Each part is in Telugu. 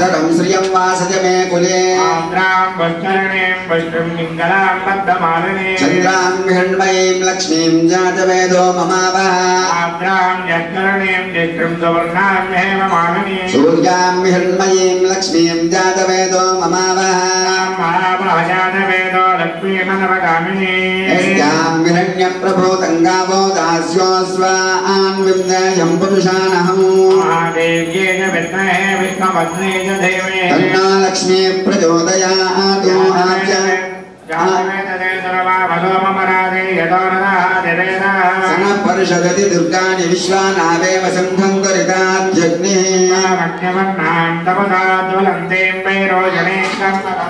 आंधकं श्रियं वासते मे कुले। आम्रां वश्चरणीं वैष्णं लिङ्गलां पद्ममालिनीं चन्द्रां हिण्मयीं लक्ष्मीं जातवेदो ममावः। आम्रां यत्करणीं जैत्रं सुवर्णां हेममालिनीं। सूर्यां हिण्मयीं लक्ष्मीं जातवेदो ममावः। लक्ष्मी लक्ष्मीमनवगामिनीं। हिरण्यप्रभूतङ्गावो दास्यो स्वान् विम्नेयम् पुरुषाणहम् विद्महे विद्मपत्ने च देवे तन्ना लक्ष्मी प्रचोदयातु आद्य परिषदति दुर्गाणि विश्वानादेव सिन्धम् दुरिताद्यग्निः। तपसा ज्वलन्तीं वैरोजने कर्म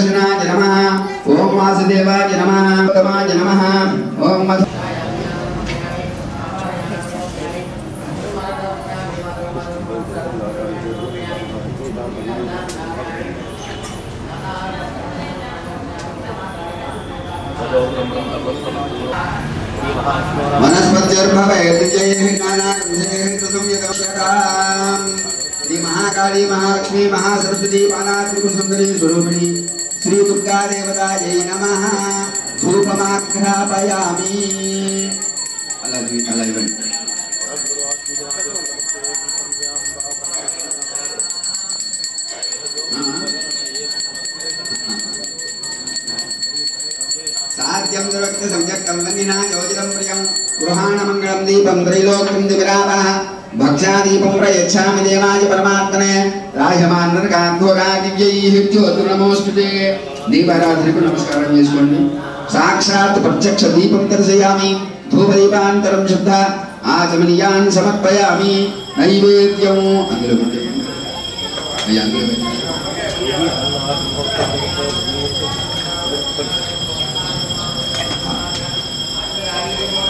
सुदर्शनाय नमः। ओम वासुदेवाय नमः उत्तमाय नमः। ॐ वनस्पत्यर्भवेत् जयेहि नानाविधेहि ततुं श्री महाकाली महालक्ष्मी, महासरस्वती बाला त्रिपुर सुंदरी, स्वरूपिणी। श्री दुर्गा देवताय नमः। धूपमाघ्रापयामि। अलवि अलवि साध्यं सर्वत्र सम्यक् कर्मणिना योजितं प्रियं। गृहाणमङ्गलं दीपं त्रैलोक्यं दिविरावः భక్ష్యాదీపం ప్రయచ్చామి దేవాయ పరమాత్మనే రాజమాన్నరకాధ్వగా దివ్యైః జ్యోతిర్నమోస్తుతే దీపారాధనకు నమస్కారం చేసుకోండి సాక్షాత్ ప్రత్యక్ష దీపం దర్శయామి ధూపదీపాంతరం శుద్ధ ఆచమనీయాన్ సమర్పయామి నైవేద్యం అందులో అయ్యా అందులో పెట్టండి. భర్గో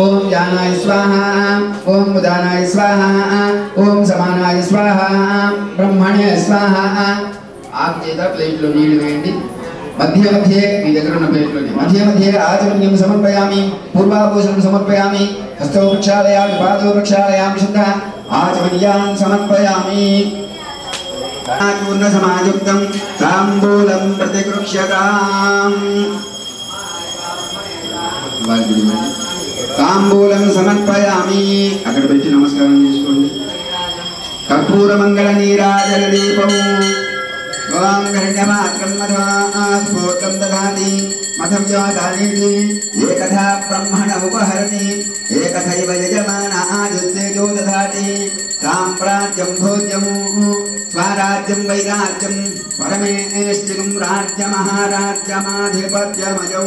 దేవతాయ నమః సందపానాయ స్వాహ ఓం జానాయ స్వాహ ఓం ఉదానాయ స్వాహ ఓం సమానాయ స్వాహ బ్రహ్మణే స్వాహ. ఆకు చేత ప్లేట్లో నీళ్ళు వేయండి. మధ్య మధ్య మీ దగ్గర ఉన్న ప్లేట్లోని మధ్య మధ్య ఆచమన్యం సమర్పయామి పూర్వాభూషణం సమర్పయామి హస్తో ప్రక్షాళయామి పాదో ప్రక్షాళయామి శుద్ధ ఆచమనీయాన్ సమర్పయామి. పూర్ణ సమాయుక్తం తాంబూలం ప్రతిగృహ్యతాం. వారి తాంబూలం సమర్పయామి. అక్కడ పెట్టి నమస్కారం చేసుకోండి. కర్పూర మంగళ నీరాజల దీపం ఓం గణ్యమాత్రం మధుస్ఫూర్తం దదాతి. మధం యోగానీతి ఏకథా బ్రహ్మణ ఉపహరణి. ఏకథైవ యజమాన ఆయుస్తేజో దదాతి. సామ్రాజ్యం భోజ్యము. స్వరాజ్యం వైరాజ్యం. పరమేష్టికం రాజ్యమహారాజ్యమాధిపత్యమయౌ.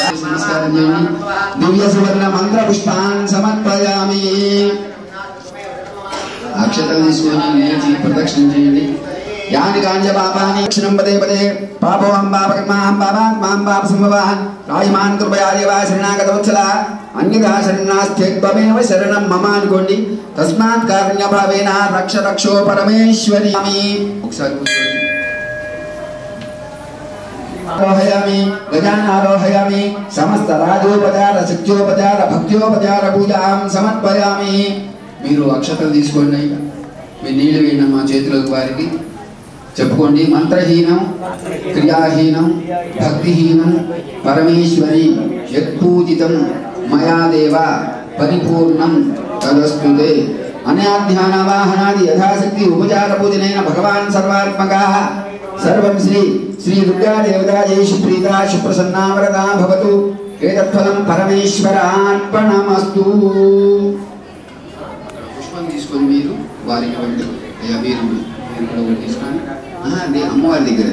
నమస్కారం దివ్య సువర్ణ మంత్ర పుష్పాన్ సమర్పయామి. అక్షతలు తీసుకొని లేచి ప్రదక్షిణ చేయండి. యాని కాంజ పాపాని దక్షిణం పదే పదే. పాపోహం పాపకర్మాహం పాపాత్మాం పాప సంభవాన్ రాయమాన్ కృపయాదేవా శరణాగత వత్సల అన్యదా శరణాస్థ్యత్వమేవ శరణం మమ అనుకోండి. తస్మాత్ కారుణ్యభావేన రక్ష రక్షో పరమేశ్వరి. ఒకసారి ఆరోహయామి గజానారోహయామి సమస్త రాజోపచార శక్త్యోపచార భక్త్యోపచార పూజాం సమర్పయామి. మీరు అక్షతలు తీసుకోండి అయ్యా. మీ నీళ్ళు వేయండి మా చేతిలోకి వారికి. చెప్పుకోండి మంత్రహీనం క్రియాహీనం భక్తిహీనం పరమేశ్వరి యత్పూజితం మయాదేవ పరిపూర్ణం తదస్తుతే. అన్యాధ్యానవాహనాది యథాశక్తి ఉపచార పూజనైన భగవాన్ సర్వాత్మకా. సర్వం శ్రీ శ్రీ దుర్గా దేవతాయేషు ప్రీతా సుప్రసన్నా వరదా భవతు ఏతత్ఫలం పరమేశ్వరార్పణమస్తు పుష్పం తీసుకొని మీరు వారికి వండి అయ్యా మీరు మీరు కూడా ఒకటి తీసుకొని అది అమ్మవారి దగ్గర.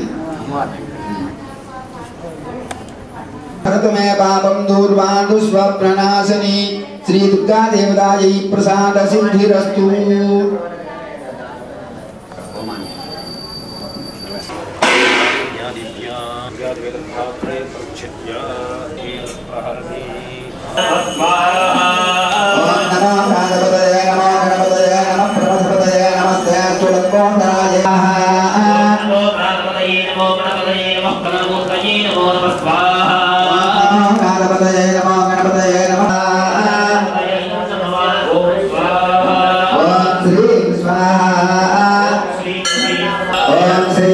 భరతమే పాపం దూర్వాండు స్వప్రనాశని. శ్రీ దుర్గా దేవతాయై ప్రసాద సిద్ధిరస్తు. శ్రీ స్వాహా ఓం శ్రీ